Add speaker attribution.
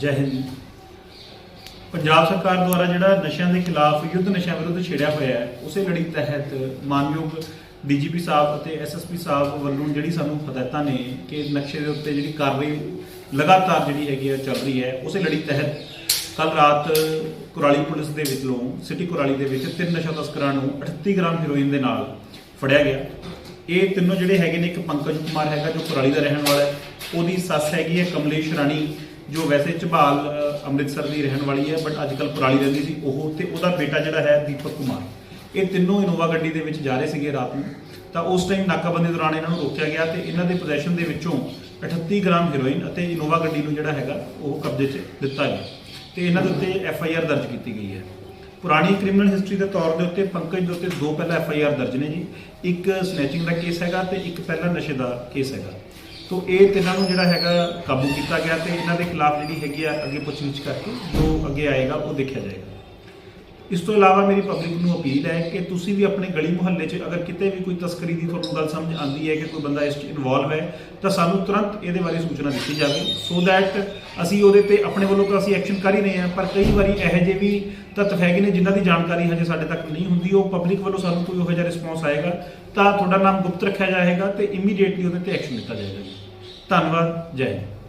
Speaker 1: ਜੈ ਹਿੰਦ। ਪੰਜਾਬ ਸਰਕਾਰ ਦੁਆਰਾ ਜਿਹੜਾ ਨਸ਼ਿਆਂ ਦੇ ਖਿਲਾਫ ਯੁੱਧ ਨਸ਼ਿਆਂ ਵਿਰੁੱਧ ਛੇੜਿਆ ਹੋਇਆ ਹੈ, ਉਸੇ ਲੜੀ ਤਹਿਤ ਮਾਨਯੋਗ ਡੀਜੀਪੀ ਸਾਹਿਬ ਅਤੇ ਐਸਐਸਪੀ ਸਾਹਿਬ ਵੱਲੋਂ ਜਿਹੜੀ ਸਾਨੂੰ ਹਦਾਇਤਾਂ ਨੇ ਕਿ ਨਕਸ਼ੇ ਦੇ ਉੱਤੇ ਜਿਹੜੀ ਕਾਰਵਾਈ ਲਗਾਤਾਰ ਜਿਹੜੀ ਹੈਗੀ ਹੈ ਚੱਲ ਰਹੀ ਹੈ, ਉਸੇ ਲੜੀ ਤਹਿਤ ਕੱਲ ਰਾਤ ਕੁਰਾਲੀ ਪੁਲਿਸ ਦੇ ਵਿੱਚੋਂ, ਸਿਟੀ ਕੁਰਾਲੀ ਦੇ ਵਿੱਚ ਤਿੰਨ ਨਸ਼ਾ ਤਸਕਰਾਂ ਨੂੰ 38 ਗ੍ਰਾਮ ਹੈਰੋਇਨ ਦੇ ਨਾਲ ਫੜਿਆ ਗਿਆ। ਇਹ ਤਿੰਨੋਂ ਜਿਹੜੇ ਹੈਗੇ ਨੇ, ਇੱਕ ਪੰਕਜ ਕੁਮਾਰ ਹੈਗਾ ਜੋ ਕੁਰਾਲੀ ਦਾ ਰਹਿਣ ਵਾਲਾ ਹੈ, ਉਹਦੀ ਸੱਸ ਹੈਗੀ ਹੈ ਕਮਲੇਸ਼ ਰਾਣੀ। ਜੋ ਵੈਸੇ ਝਬਾਲ ਅੰਮ੍ਰਿਤਸਰ ਦੀ ਰਹਿਣ ਵਾਲੀ ਹੈ ਬਟ ਅੱਜ ਕੱਲ ਕੁਰਾਲੀ ਰਹਿੰਦੀ ਸੀ, ਉਹ ਤੇ ਉਹਦਾ ਬੇਟਾ ਜਿਹੜਾ ਹੈ ਦੀਪਕ ਕੁਮਾਰ। ਇਹ ਤਿੰਨੋਂ ਇਨੋਵਾ ਗੱਡੀ ਦੇ ਵਿੱਚ ਜਾ ਰਹੇ ਸੀਗੇ ਰਾਤ ਨੂੰ। ਤਾਂ ਉਸ ਟਾਈਮ ਨਾਕਾਬੰਦੀ ਦੌਰਾਨ ਇਹਨਾਂ ਨੂੰ ਰੋਕਿਆ ਗਿਆ ਤੇ ਇਹਨਾਂ ਦੇ ਪੋਜੀਸ਼ਨ ਦੇ ਵਿੱਚੋਂ 38 ਗ੍ਰਾਮ ਹੈਰੋਇਨ ਅਤੇ ਇਨੋਵਾ ਗੱਡੀ ਨੂੰ ਜਿਹੜਾ ਹੈਗਾ, ਉਹ ਕਬਜ਼ੇ 'ਚ ਦਿੱਤਾ ਗਿਆ। ਤੇ ਇਹਨਾਂ ਦੇ ਉੱਤੇ ਐਫ ਆਈ ਆਰ ਦਰਜ ਕੀਤੀ ਗਈ ਹੈ। ਪੁਰਾਣੀ ਕ੍ਰਿਮੀਨਲ ਹਿਸਟਰੀ ਦੇ ਤੌਰ ਦੇ ਉੱਤੇ ਪੰਕਜ ਦੇ ਉੱਤੇ ਦੋ ਪਹਿਲਾਂ ਐਫ ਆਈ ਆਰ ਦਰਜ ਨੇ ਜੀ। ਇੱਕ ਸਨੈਚਿੰਗ ਦਾ ਕੇਸ ਹੈਗਾ ਤੇ ਇੱਕ ਪਹਿਲਾਂ ਨਸ਼ੇ ਦਾ ਕੇਸ ਹੈਗਾ। ਤੋਂ ਇਹ ਤਿੰਨਾਂ ਨੂੰ ਜਿਹੜਾ ਹੈਗਾ ਕਾਬੂ ਕੀਤਾ ਗਿਆ ਤੇ ਇਹਨਾਂ ਦੇ ਖਿਲਾਫ ਜਿਹੜੀ ਹੈਗੀ ਆ ਅੱਗੇ ਪੁੱਛਗਿੱਛ ਕਰਕੇ ਜੋ ਅੱਗੇ ਆਏਗਾ ਉਹ ਦੇਖਿਆ ਜਾਏਗਾ। ਇਸ ਤੋਂ ਇਲਾਵਾ ਮੇਰੀ ਪਬਲਿਕ ਨੂੰ ਅਪੀਲ ਹੈ ਕਿ ਤੁਸੀਂ ਵੀ ਆਪਣੇ ਗਲੀ ਮੁਹੱਲੇ 'ਚ ਅਗਰ ਕਿਤੇ ਵੀ ਕੋਈ ਤਸਕਰੀ ਦੀ ਤੁਹਾਨੂੰ ਗੱਲ ਸਮਝ ਆਉਂਦੀ ਹੈ ਕਿ ਕੋਈ ਬੰਦਾ ਇਸ 'ਚ ਇਨਵੋਲਵ ਹੈ, ਤਾਂ ਸਾਨੂੰ ਤੁਰੰਤ ਇਹਦੇ ਬਾਰੇ ਸੂਚਨਾ ਦਿੱਤੀ ਜਾਵੇ। ਸੋ ਦੈਟ ਅਸੀਂ ਉਹਦੇ ਤੇ ਆਪਣੇ ਵੱਲੋਂ ਤਾਂ ਅਸੀਂ ਐਕਸ਼ਨ ਕਰ ਹੀ ਰਹੇ ਹਾਂ, ਪਰ ਕਈ ਵਾਰੀ ਇਹੋ ਜਿਹੇ ਵੀ ਤੱਤ ਹੈਗੇ ਨੇ ਜਿਨ੍ਹਾਂ ਦੀ ਜਾਣਕਾਰੀ ਹਜੇ ਸਾਡੇ ਤੱਕ ਨਹੀਂ ਹੁੰਦੀ, ਉਹ ਪਬਲਿਕ ਵੱਲੋਂ ਸਾਨੂੰ ਕੋਈ ਉਹੋ ਜਿਹਾ ਰਿਸਪੌਂਸ ਆਏਗਾ, ਤਾਂ ਤੁਹਾਡਾ ਨਾਮ ਗੁਪਤ ਰੱਖਿਆ ਜਾਏਗਾ ਤੇ ਇਮੀਡੀਏਟਲੀ ਉਹਦੇ ਤੇ ਐਕਸ਼ਨ ਲਿੱਤਾ ਜਾਏਗਾ ਧੰਨਵਾਦ, ਜੈ ਹਿੰਦ।